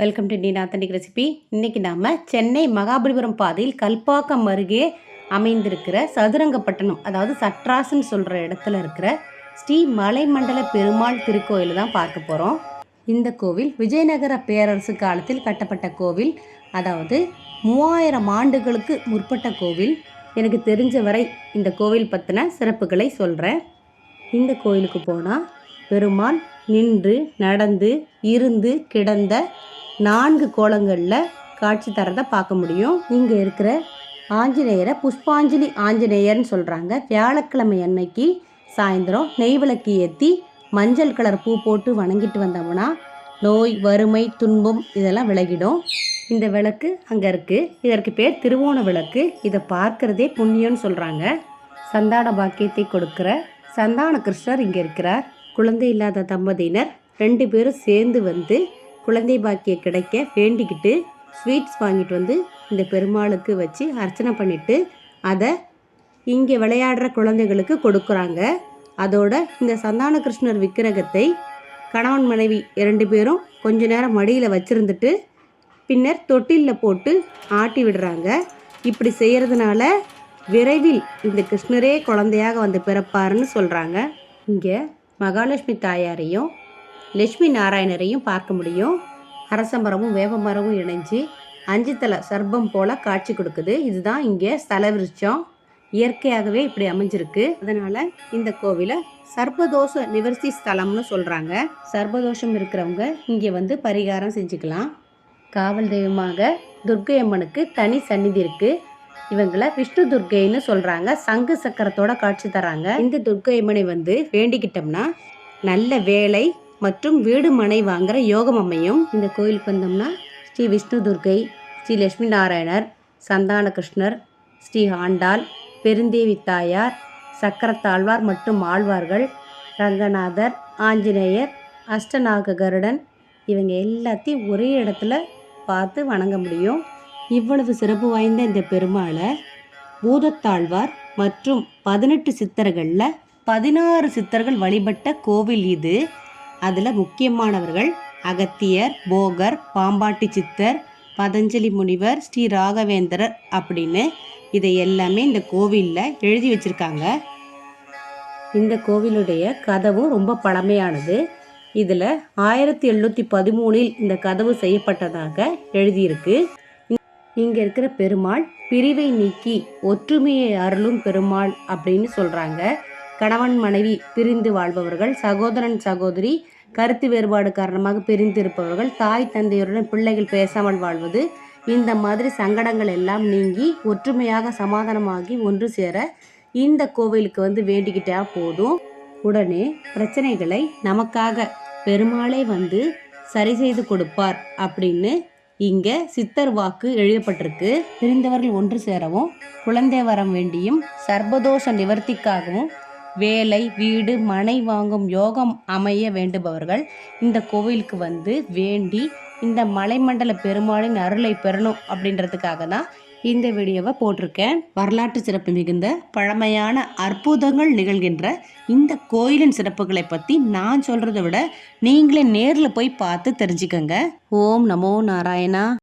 Welcome to the நாத்தனிக் recipe இன்றைக்கி நாம் சென்னை மகாபலிபுரம் பாதையில் கல்பாக்கம் அருகே அமைந்திருக்கிற சதுரங்கப்பட்டினம் அதாவது சட்ராசுன்னு சொல்கிற இடத்துல இருக்கிற ஸ்ரீ மலைமண்டல பெருமாள் திருக்கோயில் தான் பார்க்க போகிறோம் இந்த கோவில் விஜயநகர பேரரசு காலத்தில் கட்டப்பட்ட கோவில். அதாவது மூவாயிரம் ஆண்டுகளுக்கு முற்பட்ட கோவில். எனக்கு தெரிஞ்ச வரை இந்த கோவில் பற்றின சிறப்புகளை சொல்கிறேன் இந்த கோயிலுக்கு போனால் பெருமாள் நின்று நடந்து இருந்து கிடந்த நான்கு கோலங்களில் காட்சி தரதை பார்க்க முடியும். இங்கே இருக்கிற ஆஞ்சநேயரை புஷ்பாஞ்சலி ஆஞ்சநேயர்னு சொல்கிறாங்க வியாழக்கிழமை அன்னைக்கு சாயந்தரம் நெய் விளக்கு ஏற்றி மஞ்சள் கலர் பூ போட்டு வணங்கிட்டு வந்தோம்னா நோய் வறுமை துன்பம் இதெல்லாம் விலகிடும். இந்த விளக்கு அங்கே இருக்குது இதற்கு பேர் திருவோண விளக்கு. இதை பார்க்கறதே புண்ணியம்னு சொல்கிறாங்க சந்தான பாக்கியத்தை கொடுக்குற சந்தான கிருஷ்ணர் இங்கே இருக்கிறார். குழந்தை இல்லாத தம்பதியினர் ரெண்டு பேரும் சேர்ந்து வந்து குழந்தை பாக்கிய கிடைக்க வேண்டிக்கிட்டு ஸ்வீட்ஸ் வாங்கிட்டு வந்து இந்த பெருமாளுக்கு வச்சு அர்ச்சனை பண்ணிவிட்டு அதை இங்கே விளையாடுற குழந்தைகளுக்கு கொடுக்குறாங்க. அதோட இந்த சந்தான கிருஷ்ணர் விக்கிரகத்தை கணவன் மனைவி இரண்டு பேரும் கொஞ்ச நேரம் மடியில் வச்சுருந்துட்டு பின்னர் தொட்டிலில் போட்டு ஆட்டி விடுறாங்க. இப்படி செய்கிறதுனால விரைவில் இந்த கிருஷ்ணரே குழந்தையாக வந்து பிறப்பாருன்னு சொல்கிறாங்க இங்கே மகாலட்சுமி தாயாரையும் லட்சுமி நாராயணரையும் பார்க்க முடியும். அரசமரமும் வேப்பமரமும் இணைஞ்சு அஞ்சு தலை சர்பம் போல காட்சி கொடுக்குது. இதுதான் இங்கே ஸ்தல விருட்சம் இயற்கையாகவே இப்படி அமைஞ்சிருக்கு. அதனால் இந்த கோவிலை சர்பதோஷ நிவர்த்தி ஸ்தலம்னு சொல்கிறாங்க சர்பதோஷம் இருக்கிறவங்க இங்கே வந்து பரிகாரம் செஞ்சுக்கலாம். காவல் தெய்வமாக துர்க்கை அம்மனுக்கு தனி சந்நிதி இருக்குது இவங்களை விஷ்ணு துர்க்கைன்னு சொல்கிறாங்க சங்கு சக்கரத்தோட காட்சி தராங்க. இந்த துர்க்கை அம்மனை வந்து வேண்டிக்கிட்டோம்னா நல்ல வேலை மற்றும் வீடு மனை வாங்குகிற யோகம் அமையும் இந்த கோயிலுக்கு வந்தோம்னா ஸ்ரீ விஷ்ணு துர்க்கை ஸ்ரீ லட்சுமி நாராயணர் சந்தான கிருஷ்ணர் ஸ்ரீ ஆண்டாள் பெருந்தேவி தாயார் சக்கரத்தாழ்வார் மற்றும் ஆழ்வார்கள் ரங்கநாதர் ஆஞ்சநேயர் அஷ்டநாக கருடன் இவங்க எல்லாத்தையும் ஒரே இடத்துல பார்த்து வணங்க முடியும். இவ்வளவு சிறப்பு வாய்ந்த இந்த பெருமாளை பூதத்தாழ்வார் மற்றும் பதினெட்டு சித்தர்களில் பதினாறு சித்தர்கள் வழிபட்ட கோவில் இது. அதில் முக்கியமானவர்கள் அகத்தியர் போகர் பாம்பாட்டி சித்தர் பதஞ்சலி முனிவர் ஸ்ரீ ராகவேந்திரர் அப்படின்னு இதை எல்லாமே இந்த கோவிலில் எழுதி வச்சுருக்காங்க. இந்த கோவிலுடைய கதவும் ரொம்ப பழமையானது. இதில் ஆயிரத்தி எழுநூற்றி பதிமூணில் இந்த கதவு செய்யப்பட்டதாக எழுதியிருக்கு. இங்கே இருக்கிற பெருமாள் பிரிவை நீக்கி ஒற்றுமையை அருளும் பெருமாள் அப்படின்னு சொல்கிறாங்க கணவன் மனைவி பிரிந்து வாழ்பவர்கள் சகோதரன் சகோதரி கருத்து வேறுபாடு காரணமாக பிரிந்து இருப்பவர்கள் தாய் தந்தையருடன் பிள்ளைகள் பேசாமல் வாழ்வது இந்த மாதிரி சங்கடங்கள் எல்லாம் நீங்கி ஒற்றுமையாக சமாதானமாகி ஒன்று சேர இந்த கோவிலுக்கு வந்து வேண்டிக்கிட்டா போதும். உடனே பிரச்சனைகளை நமக்காக பெருமாளே வந்து சரி செய்து கொடுப்பார் அப்படின்னு இங்கே சித்தர் வாக்கு எழுதப்பட்டிருக்கு. பிரிந்தவர்கள் ஒன்று சேரவும் குழந்தை வரம் வேண்டியும் சர்வதோஷ நிவர்த்திக்காகவும் வேலை வீடு மனை வாங்கும் யோகம் அமைய வேண்டுபவர்கள் இந்த கோவிலுக்கு வந்து வேண்டி இந்த மலைமண்டல பெருமாளின் அருளை பெறணும் அப்படின்றதுக்காக தான் இந்த வீடியோவை போட்டிருக்கேன். வரலாற்று சிறப்பு மிகுந்த பழமையான அற்புதங்கள் நிகழ்கின்ற இந்த கோயிலின் சிறப்புகளை பற்றி நான் சொல்கிறத விட நீங்களே நேரில் போய் பார்த்து தெரிஞ்சுக்கோங்க. ஓம் நமோ நாராயணா.